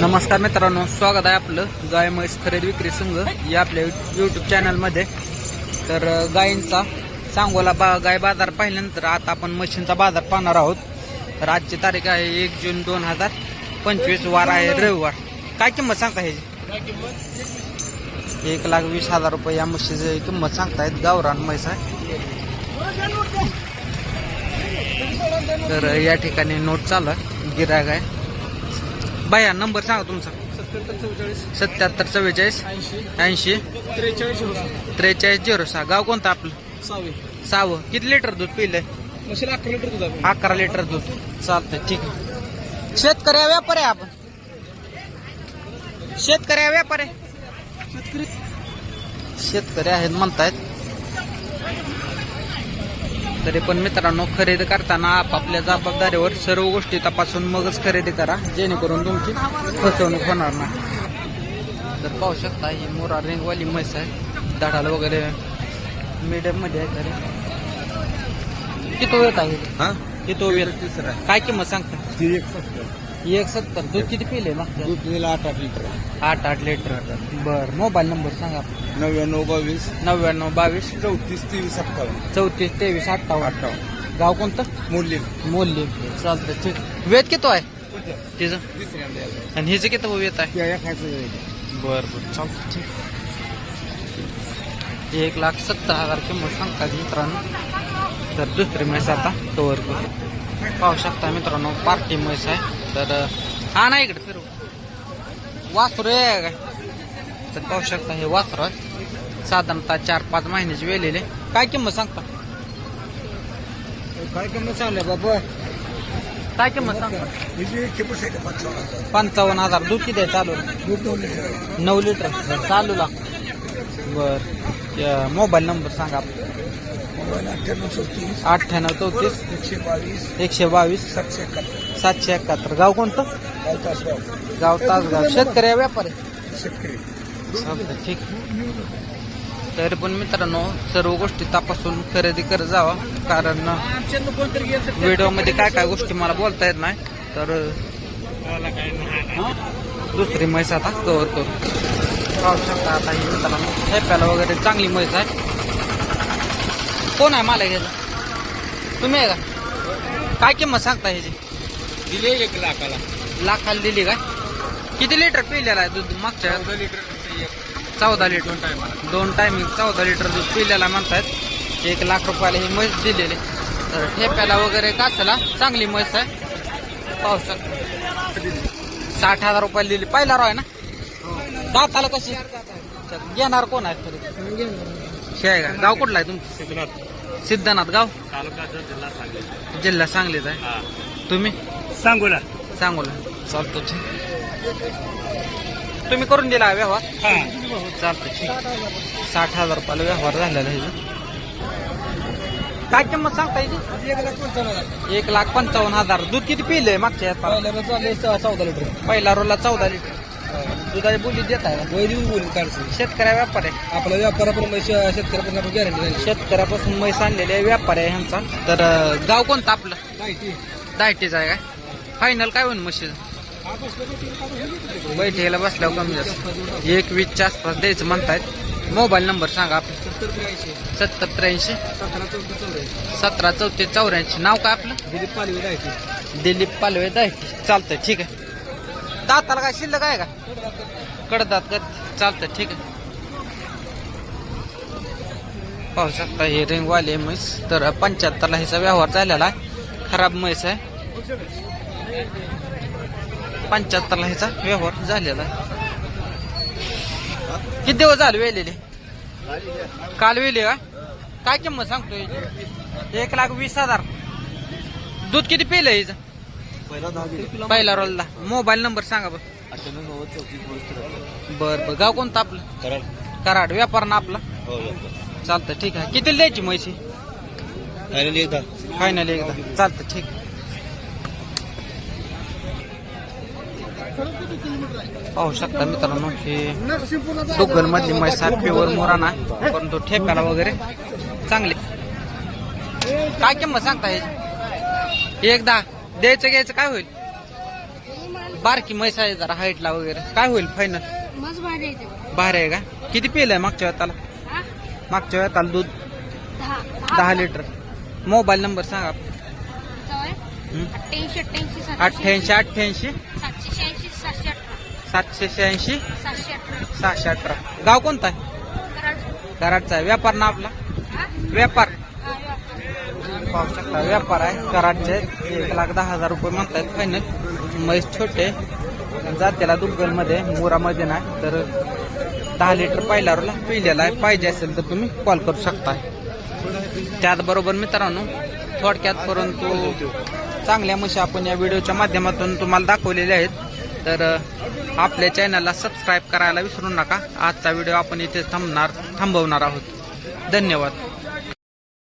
नमस्कार मित्रांनो स्वागत आहे आपलं गाय म्हैस खरेदी विक्री संघ या आपल्या यूट्यूब चॅनलमध्ये तर गायींचा सांगोला बा गाय बाजार पाहिल्यानंतर आता आपण म्हशींचा बाजार पाहणार आहोत. तर आजची तारीख आहे एक जून दोन हजार पंचवीस वार आहे रविवार. काय किंमत सांगता ह्याची? एक लाख वीस हजार रुपये या म्हशीची किंमत सांगतायत. गावरान म्हैस आहे. तर या ठिकाणी नोट चालू आहे. गिराग आहे. बाया नंबर सांगा तुमचा. सत्त्याहत्तर चौवेचाळीस सत्याहत्तर चव्वेचाळीस. ऐंशी. ऐंशी. त्रेचाळीस झिरो त्रेचाळीस झिरो सहा. गाव कोणतं आपलं? सहावे सहावं किती लिटर दूध पिलंय मशीला अकरा लिटर दूध आहे. अकरा लिटर दूध. चालतंय ठीक आहे. शेतकऱ्या व्यापार आहे आपण. शेतकऱ्या व्यापार आहे. शेतकरी. शेतकरी आहेत म्हणतायत. तरी पण मित्रांनो खरेदी करताना आपापल्या जबाबदारीवर सर्व गोष्टी तपासून मगच खरेदी करा जेणेकरून तुमची फसवणूक होणार नाही. तर पाहू शकता ही मोरा रिंगवाली म्हैस आहे. दाढाला वगैरे मीडियममध्ये आहे तरी. किती वेळ आहे? हा? किती वेळ? तिसरा काय किंमत सांगता? एक सत्तर. दूध किती पिले मागच्या? दूध दिला आठ आठ लिटर. आठ आठ लिटर. बर मोबाईल नंबर सांगा. नव्याण्णव बावीस. नव्याण्णव बावीस. चौतीस तेवीस अठ्ठावन्न चौतीस तेवीस अठ्ठावन्न. अठ्ठावन्न. गाव कोणतं? मूल्य मोल्ली चालतं ठीक. वेद किती आहे? तिचं? आणि हिचं किती वेत आहे? बर बर. चालतं ठीक. एक लाख सत्तर हजार किंमत सांगतात मित्रांनो. तर दुसरी म्हैस आता करू. पाहू शकता मित्रांनो पार्टी म्हैस आहे. तर हा ना इकडे. फिरू वासरू आहे काय तर पाहू शकता हे वासरू आहे साधारणतः चार पाच महिन्याचे वेलेले. काय किंमत सांगता? काय किंमत चाललंय बाबा? काय किंमत सांगता? पंचावन्न हजार. दूध किती आहे चालू नऊ लिटर. चालू ला बर मोबाईल नंबर सांगा. मोबाईल अठ्ठ्याण्णव चौतीस. अठ्ठ्याण्णव चौतीस. एकशे बावीस एकशे बावीस सातशे एकाहत्तर. सातशे एकाहत्तर. गाव कोणतं? गाव तासगाव. गाव तासगाव. शेतकरी आहे, व्यापारी शेतकरी. चालतं ठीक तरी पण मित्रांनो सर्व गोष्टी तपासून खरेदी करत जावा. कारण व्हिडिओमध्ये काय काय गोष्टी मला बोलता येत नाही. तर दुसरी म्हैस आता कव्हर करू. पाहू शकता आता ही मित्रांनो. हेप्याला वगैरे चांगली म्हैस आहे. कोण आहे मला घ्यायला तुम्ही आहे का? काय किंमत सांगता ह्याची? दिले एक लाखाला. लाखाला दिली काय? किती लिटर पिलेला आहे दूध मागच्या चौदा लिटर चौदा लिटर. दोन टायमाला दोन टायमिंग चौदा लिटर दूध पिल्याला म्हणतायत एक लाख रुपयाला ही म्हैस दिलेली. तर ठेप्याला वगैरे काचला चांगली म्हैस आहे. पाहू शकता. साठ हजार रुपयाला दिली. पहिला रॉय ना? दाताला कशी? घेणार कोण आहे तरी? हे आहे का गाव कुठला आहे तुमचं? सिद्धनाथ. गाव? तालुका जिल्हा सांगली. जिल्हा सांगलीच आहे. तुम्ही? सांगोला. सांगोला. चालतो ठीक. तुम्ही करून दिला व्यवहार? हा. चालतं ठीक. साठ हजार रुपयाला व्यवहार झालेला आहे काय किंमत सांगता याची एक लाख पंचावन्न एक लाख पंचावन्न हजार. दूध किती पिलंय मागच्या यात? चौदा लिटर. पहिला रोला चौदा लिटर. दुधाची बोली देत आहे वय देऊन बोलून शेतकऱ्या व्यापार आहे. आपला व्यापार पण शेतकऱ्यापासून आपण गॅरंटी झाली. शेतकऱ्यापासून म्हैस आणलेले व्यापार आहे ह्यांचा. तर अं, गाव कोणतं आपलं? दायटीच आहे काय? फायनल काय होईल म्हशीचं? बैठकीला बसल्यावर कमी जास्त. एक वीसच्या आसपास द्यायचं म्हणतायत. मोबाईल नंबर सांगा आपलं. सत्तर त्र्याऐंशी. सत्तर त्र्याऐंशी सतरा चौदा चौऱ्याऐंशी सतरा चौतीस चौऱ्याऐंशी. नाव काय आपलं? दिलीप पालवी राहायची दिलीप पालवे दायटी. चालतंय ठीक आहे. दाताला काय शिल्लक आहे का? कडदात कर चालतंय ठीक आहे. पाहू शकता हे रिंगवाले म्हैस. तर पंच्याहत्तरला ह्याचा व्यवहार झालेला आहे. खराब म्हैस आहे. पंच्याहत्तरला ह्याचा व्यवहार झालेला आहे. किती दिवस झाले वेलेले? काल वेले का? काय किंमत सांगतोय? एक लाख वीस हजार. दूध किती पिलं हिचं? पहिला दहा पहिला रोलला मोबाईल नंबर सांगा बरं. अठ्ठ्याण्णव नव्वद चौतीस बर बर. गाव कोणतं आपलं? कराड. कराड. व्यापार ना आपला? हो चालतं ठीक आहे. किती द्यायची म्हैशी? फायनल एकदा. फायनल एकदा. चालतं ठीक. पाहू शकता मित्रांनो हे डुग्गल मधली म्हैस आहे. प्युअर मोराना परंतु ठेप्याला वगैरे चांगले. काय किंमत सांगता ह्याची एकदा द्यायचं घ्यायचं काय होईल? बारकी म्हैस आहे जरा हाईटला वगैरे. काय होईल फायनल. बाहेर आहे का? किती पिलंय मागच्या वेळाला? मागच्या वेळाला दूध? दहा लिटर मोबाईल नंबर सांगा? अठ्ठ्याऐंशी अठ्ठ्याऐंशी सातशे. शहाऐंशी सहाशे अठरा. गाव कोणतं आहे? कराड कराडचा आहे. व्यापार ना आपला? व्यापार. पाहू शकता व्यापार आहे? कराडचे एक लाख दहा हजार रुपये म्हणतात फायनल. म्हैस छोटे जात्याला दुग्गलमध्ये मुरामध्ये नाही तर दहा लिटर पाहिल्यावरला पिलेला आहे. पाहिजे असेल तर तुम्ही कॉल करू शकता. त्याचबरोबर मित्रांनो थोडक्यात परंतु चांगल्या म्हशी आपण या व्हिडिओच्या माध्यमातून तुम्हाला दाखवलेल्या आहेत. तर आपल्या चॅनलला सबस्क्राईब करायला विसरू नका. आजचा व्हिडिओ आपण इथे थांबणार थांबवणार आहोत. धन्यवाद.